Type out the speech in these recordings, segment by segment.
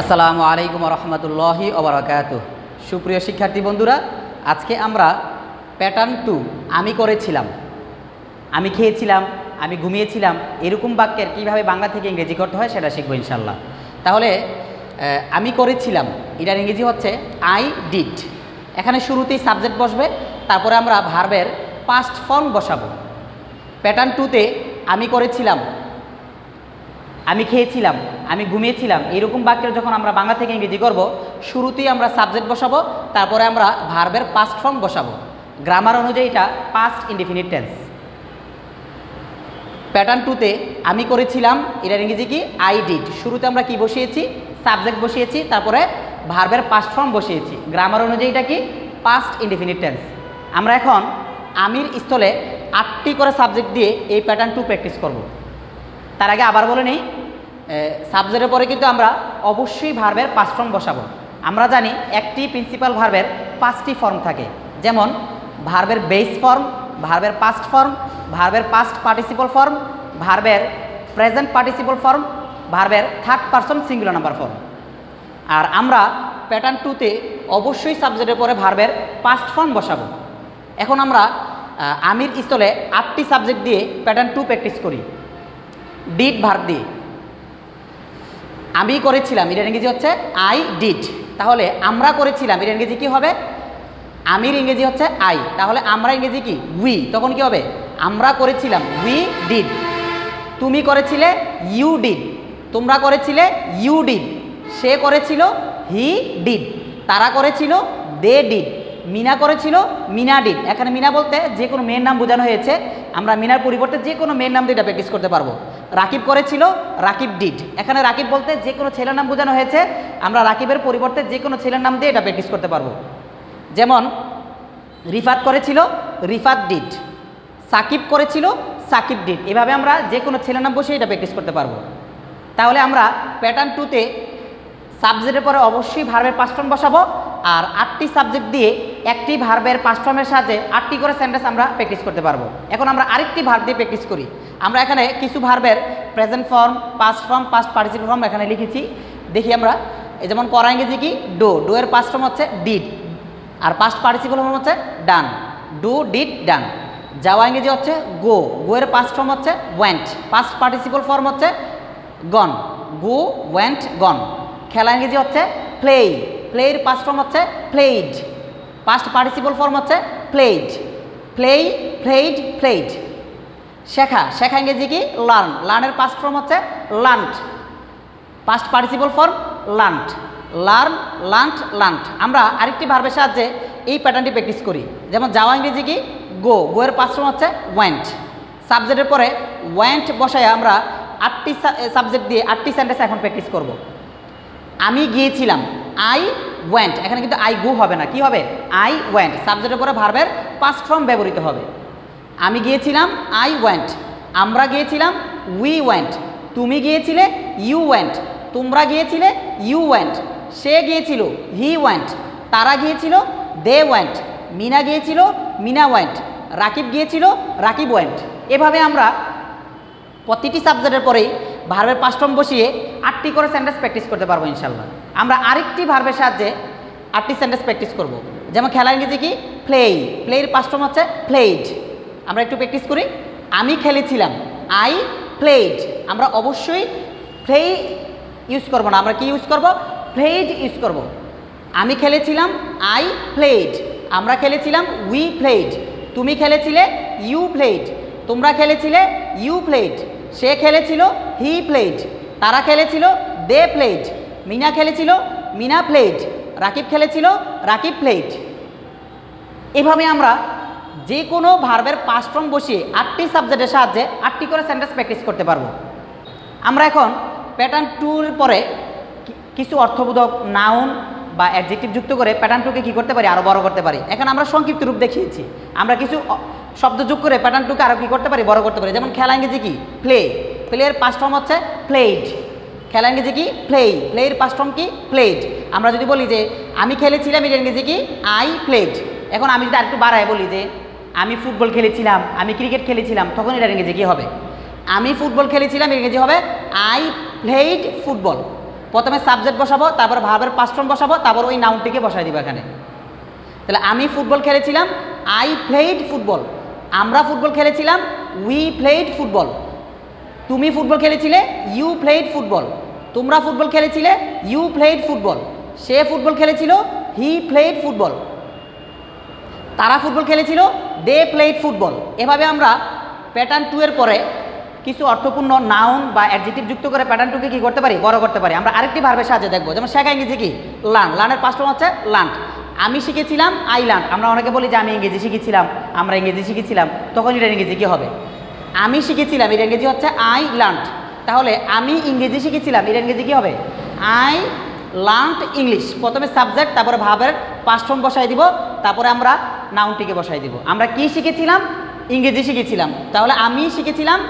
আসসালামু আলাইকুম রহমতুল্লাহি ওবরাকাত সুপ্রিয় শিক্ষার্থী বন্ধুরা, আজকে আমরা প্যাটার্ন টু আমি করেছিলাম, আমি খেয়েছিলাম, আমি ঘুমিয়েছিলাম, এরকম বাক্যের কীভাবে বাংলা থেকে ইংরেজি করতে হয় সেটা শিখব ইনশাল্লাহ তাহলে আমি করেছিলাম, এটার ইংরেজি হচ্ছে আই ডিড এখানে শুরুতেই সাবজেক্ট বসবে, তারপরে আমরা ভার্বের পাস্ট ফর্ম বসাবো। প্যাটার্ন টুতে আমি করেছিলাম আমি খেয়েছিলাম, আমি ঘুমিয়েছিলাম, এরকম বাক্যের যখন আমরা বাংলা থেকে ইংরেজি করব, শুরুতেই আমরা সাবজেক্ট বসাবো, তারপরে আমরা ভার্বের পাস্ট ফর্ম বসাবো। গ্রামার অনুযায়ী এটা পাস্ট ইনডিফিনিট টেন্স প্যাটার্ন টুতে আমি করেছিলাম, এটার ইংরেজি কি? আই ডিড শুরুতে আমরা কি বসিয়েছি? সাবজেক্ট বসিয়েছি, তারপরে ভার্বের পাস্ট ফর্ম বসিয়েছি। গ্রামার অনুযায়ী এটা কি? পাস্ট ইনডিফিনিট টেন্স আমরা এখন আমির স্থলে আটটি করে সাবজেক্ট দিয়ে এই প্যাটার্ন টু প্র্যাকটিস করব। তার আগে আবার বলে নিই সাবজেক্টের পরে কিন্তু আমরা অবশ্যই ভার্বের পাঁচ ফর্ম বসাবো। আমরা জানি একটি প্রিন্সিপাল ভার্বের পাঁচটি ফর্ম থাকে। যেমন ভার্বের বেস ফর্ম ভার্বের পাস্ট ফর্ম ভার্বের পাস্ট পার্টিসিপল ফর্ম ভার্বের প্রেজেন্ট পার্টিসিপল ফর্ম ভার্বের third person singular number form আর আমরা প্যাটার্ন টুতে অবশ্যই সাবজেক্টের পরে ভার্বের পাস্ট ফর্ম বসাবো। এখন আমরা আমির স্থলে আটটি সাবজেক্ট দিয়ে প্যাটার্ন টু প্র্যাকটিস করি। ডিড ভার্ব দিয়ে আমি করেছিলাম এটার ইংরেজি হচ্ছে আই ডিড তাহলে আমরা করেছিলাম এটার ইংরেজি কী হবে? আমির ইংরেজি হচ্ছে আই তাহলে আমরা ইংরেজি কি? উই তখন কি হবে? আমরা করেছিলাম উই ডিড তুমি করেছিলে ইউ ডিড তোমরা করেছিলে ইউ ডিড সে করেছিল হি ডিড তারা করেছিল দে ডিড মিনা করেছিল, মিনা ডিড এখানে মিনা বলতে যে কোনো মেয়ের নাম বোঝানো হয়েছে। আমরা মিনার পরিবর্তে যে কোনো মেয়ের নাম দিয়ে এটা প্র্যাকটিস করতে পারব। রাকিব করেছিল রাকিব ডিড এখানে রাকিব বলতে যে কোনো ছেলের নাম বোঝানো হয়েছে। আমরা রাকিবের পরিবর্তে যে কোনো ছেলের নাম দিয়ে এটা প্র্যাকটিস করতে পারব। যেমন, রিফাত করেছিল, রিফাত ডিড সাকিব করেছিল, সাকিব ডিড এভাবে আমরা যে কোনো ছেলের নাম বসে এটা প্র্যাকটিস করতে পারব। তাহলে আমরা প্যাটার্ন টুতে সাবজেক্টের পরে অবশ্যই ভার্বের পাঁচটন বসাবো আর আটটি সাবজেক্ট দিয়ে একটি ভার্বের পাঁচটনের সাহায্যে আটটি করে সেন্টেন্স আমরা প্র্যাকটিস করতে পারব। এখন আমরা আরেকটি ভার্ব দিয়ে প্র্যাকটিস করি। আমরা এখানে কিছু ভার্বের present form past form past participle form এখানে লিখেছি। দেখি আমরা। এই যেমন করা ইংরেজি কি? ডো ডো এর পাস্ট ফর্ম হচ্ছে ডিড আর পাস্ট পার্টিসিপল ফর্ম হচ্ছে ডান ডু ডিড ডান যাওয়া ইংরেজি হচ্ছে গো গো এর পাস্ট ফর্ম হচ্ছে ওয়েন্ট পাস্ট পার্টিসিপল ফর্ম হচ্ছে গন গো ওয়েন্ট গন খেলা ইংরেজি হচ্ছে প্লে প্লের পাস্ট ফর্ম হচ্ছে প্লেড পাস্ট পার্টিসিপল ফর্ম হচ্ছে প্লেড প্লে প্লেড প্লেড শেখা শেখা ইংরেজি কি? লার্ন লার্নের পাস্ট ফর্ম হচ্ছে learned past participle form learnt learn learned learned আমরা আরেকটি ভার্বের সাহায্যে এই প্যাটার্নটি প্র্যাকটিস করি। যেমন যাওয়া ইংরেজি কি? গো গোয়ের পাস্ট ফর্ম হচ্ছে ওয়েন্ট সাবজেক্টের পরে ওয়েন্ট বসায় আমরা আটটি সাবজেক্ট দিয়ে আটটি সেন্টেন্স এখন প্র্যাকটিস করব। আমি গিয়েছিলাম। আই ওয়েন্ট এখানে কিন্তু আই গো হবে না। কি হবে? আই ওয়েন্ট সাবজেক্টের পরে ভার্বের পাস্ট ফর্ম ব্যবহৃত হবে। আমি গিয়েছিলাম আই ওয়েন্ট আমরা গিয়েছিলাম উই ওয়েন্ট তুমি গিয়েছিলে ইউ ওয়েন্ট তোমরা গিয়েছিলে ইউ ওয়েন্ট সে গিয়েছিল হি ওয়েন্ট তারা গিয়েছিল দে ওয়েন্ট মিনা গিয়েছিল, মিনা ওয়েন্ট রাকিব গিয়েছিল, রাকিব ওয়েন্ট এভাবে আমরা প্রতিটি সাবজেক্টের পরেই ভার্বের পাঁচটম বসিয়ে আটটি করে সেন্টেন্স প্র্যাকটিস করতে পারব ইনশাল্লাহ। আমরা আরেকটি ভার্বের সাহায্যে আটটি সেন্টেন্স প্র্যাকটিস করব। যেমন খেলা ইংরেজি কি? প্লে প্লের পাঁচটম হচ্ছে প্লেড আমরা একটু প্র্যাকটিস করি। আমি খেলেছিলাম। আই প্লেড আমরা অবশ্যই প্লে ইউজ করব না। আমরা কি ইউজ করব? প্লেড ইউজ করব। আমি খেলেছিলাম আই প্লেড আমরা খেলেছিলাম উই প্লেড তুমি খেলেছিলে ইউ প্লেড তোমরা খেলেছিলে ইউ প্লেড সে খেলেছিল হি প্লেড তারা খেলেছিল দে প্লেড মিনা খেলেছিল, মিনা প্লেড রাকিব খেলেছিল, রাকিব প্লেড এভাবে আমরা যে কোনো ভার্বের পাঁচ ফর্ম বসিয়ে আটটি সাবজেক্টের সাহায্যে আটটি করে সেন্টেন্স প্র্যাকটিস করতে পারব। আমরা এখন প্যাটার্ন টুর পরে কিছু অর্থবোধক নাউন বা অ্যাডজেক্টিভ যুক্ত করে প্যাটার্ন টুকে কী করতে পারি? আরও বড় করতে পারি। এখন আমরা সংক্ষিপ্ত রূপ দেখিয়েছি। আমরা কিছু শব্দ যোগ করে প্যাটার্ন টুকে আরও কী করতে পারি? বড় করতে পারি। যেমন খেলা ইংরেজি কি? প্লে প্লেয়ের পাঁচ ফর্ম হচ্ছে প্লেড খেলা ইংরেজি কি? প্লে প্লেয়ের পাঁচ ফর্ম কি? প্লেড আমরা যদি বলি যে, আমি খেলেছিলাম এটা ইংরেজি কি? আই প্লেড এখন আমি যদি আরেকটু বাড়ায় বলি যে আমি ফুটবল খেলেছিলাম, আমি ক্রিকেট খেলেছিলাম, তখন এটা ইংরেজি কি হবে? আমি ফুটবল খেলেছিলাম ইংরেজি হবে? আই প্লেড ফুটবল প্রথমে সাবজেক্ট বসাবো, তারপর ভাবের পাস্ট ফর্ম বসাবো, তারপর ওই নাউনটিকে বসাই দিব এখানে। তাহলে আমি ফুটবল খেলেছিলাম আই প্লেইড ফুটবল আমরা ফুটবল খেলেছিলাম উই প্লেইড ফুটবল তুমি ফুটবল খেলেছিলে ইউ প্লেইড ফুটবল তোমরা ফুটবল খেলেছিলে ইউ প্লেইড ফুটবল সে ফুটবল খেলেছিল হি প্লেইড ফুটবল তারা ফুটবল খেলেছিল দে প্লেইড ফুটবল এভাবে আমরা প্যাটার্ন টু এর পরে কিছু অর্থপূর্ণ নাউন বা অ্যাডজেক্টিভ যুক্ত করে প্যাটার্ন টুকে কী করতে পারি? বড় করতে পারি। আমরা আরেকটি ভার্বের সাহায্যে দেখব। যেমন শেখা ইংরেজি কি? লার্ন লার্নের পাঁচ ফর্ম হচ্ছে লার্ন আমি শিখেছিলাম আই লার্ন আমরা অনেকে বলি যে আমি ইংরেজি শিখেছিলাম, আমরা ইংরেজি শিখেছিলাম। তখন এটা ইংরেজি কী হবে? আমি শিখেছিলাম, এটা ইংরেজি হচ্ছে আই লার্ন তাহলে আমি ইংরেজি শিখেছিলাম, এটা ইংরেজি কী হবে? আই লার্নড ইংলিশ প্রথমে সাবজেক্ট তারপরে ভাবের ফর্ম বসাই দিব। তারপরে আমরা নাউনটিকে বসাই দিব। আমরা কি শিখেছিলাম? ইংরেজি শিখেছিলাম। তাহলে আমি শিখেছিলাম?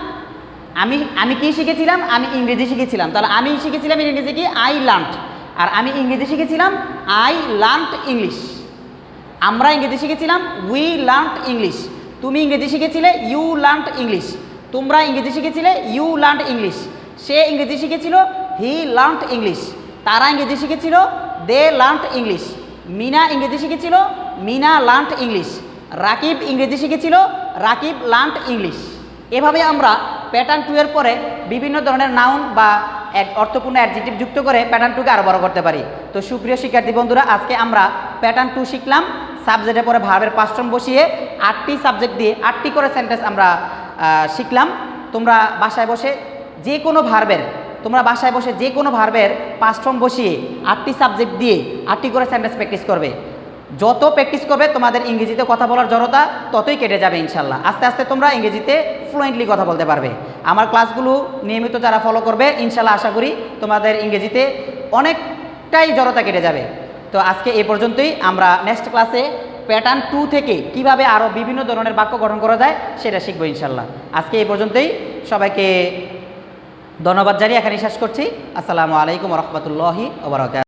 আমি আমি কি শিখেছিলাম? আমি ইংরেজি শিখেছিলাম। তাহলে আমি শিখেছিলাম ইংরেজি কি? আই লার্নড আর আমি ইংরেজি শিখেছিলাম? আই লার্নড ইংলিশ আমরা ইংরেজি শিখেছিলাম? উই লার্নড ইংলিশ তুমি ইংরেজি শিখেছিলে? ইউ লার্নড ইংলিশ তোমরা ইংরেজি শিখেছিলে? ইউ লার্নড ইংলিশ সে ইংরেজি শিখেছিল? হি লার্নড ইংলিশ তারা ইংরেজি শিখেছিল? দে লার্নড ইংলিশ মিনা ইংরেজি শিখেছিল, মিনা লার্নড ইংলিশ রাকিব ইংরেজি শিখেছিল, রাকিব লার্নড ইংলিশ এভাবে আমরা প্যাটার্ন টু এর পরে বিভিন্ন ধরনের নাউন বা এক অর্থপূর্ণ অ্যাডজেক্টিভ যুক্ত করে প্যাটার্ন টুকে আরও বড় করতে পারি। তো সুপ্রিয় শিক্ষার্থী বন্ধুরা, আজকে আমরা প্যাটার্ন টু শিখলাম। সাবজেক্টের পরে ভার্বের পাঁচটন বসিয়ে আটটি সাবজেক্ট দিয়ে আটটি করে সেন্টেন্স আমরা শিখলাম। তোমরা বাসায় বসে যে কোনো ভার্বের তোমরা বাসায় বসে যে কোনো ভার্বের পাঁচ ফর্ম বসিয়ে আটটি সাবজেক্ট দিয়ে আটটি করে সেন্টেন্স প্র্যাকটিস করবে। যত প্র্যাকটিস করবে, তোমাদের ইংরেজিতে কথা বলার জড়তা ততই কেটে যাবে ইনশাল্লাহ। আস্তে আস্তে তোমরা ইংরেজিতে ফ্লুয়েন্টলি কথা বলতে পারবে। আমার ক্লাসগুলো নিয়মিত যারা ফলো করবে, ইনশাল্লাহ আশা করি তোমাদের ইংরেজিতে অনেকটাই জড়তা কেটে যাবে। তো আজকে এ পর্যন্তই। আমরা নেক্সট ক্লাসে প্যাটার্ন টু থেকে কীভাবে আরও বিভিন্ন ধরনের বাক্য গঠন করা যায়, সেটা শিখব ইনশাল্লাহ। আজকে এই পর্যন্তই। সবাইকে ধন্যবাদ জানিয়ে এখানে শেষ করছি। আসসালামু আলাইকুম রহমতুল্লাহি ওবরাকাত